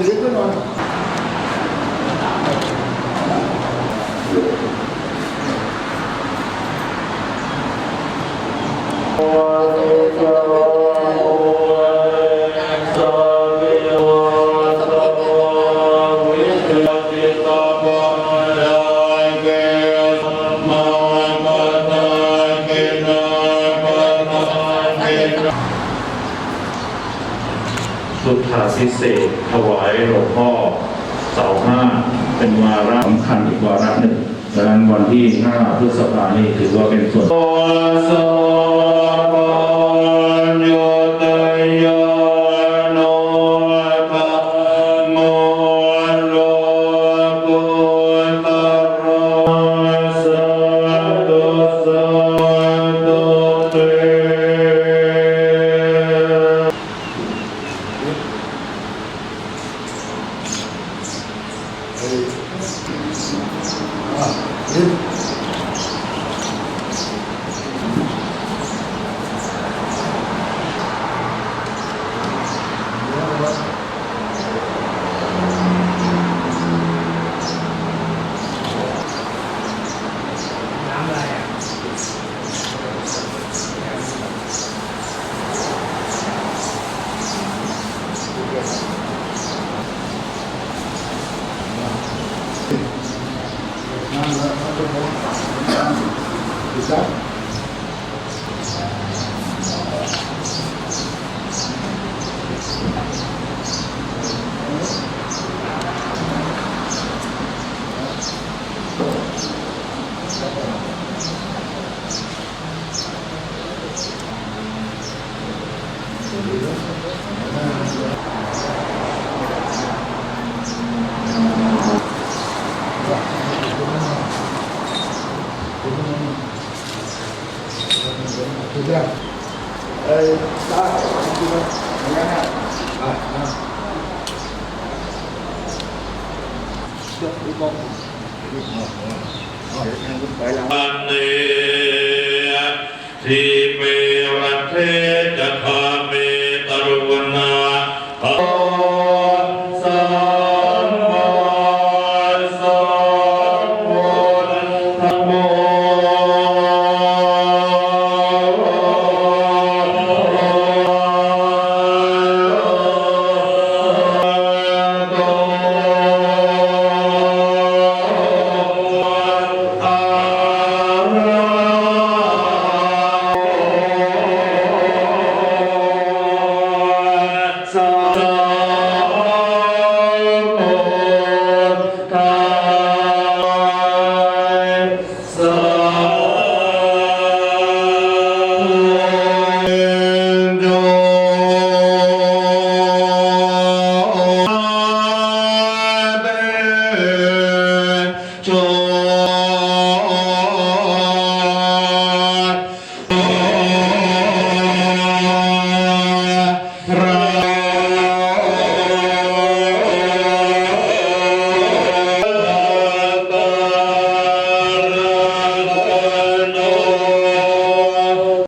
bigay ko nun. Or สุทธาสิเศษถวายหลวงพ่อเสาห้าเป็นวาระสำคัญอีกวาระหนึ่งดังนั้นวันที่ 5 พฤษภานี่ถือว่าเป็นส่วน 哎，啊，你。Exato? รื่เอ้ยตาจริงไย่งนั้อ่าจบดูกองปันเทีเปรเทจธาเมตรุวนา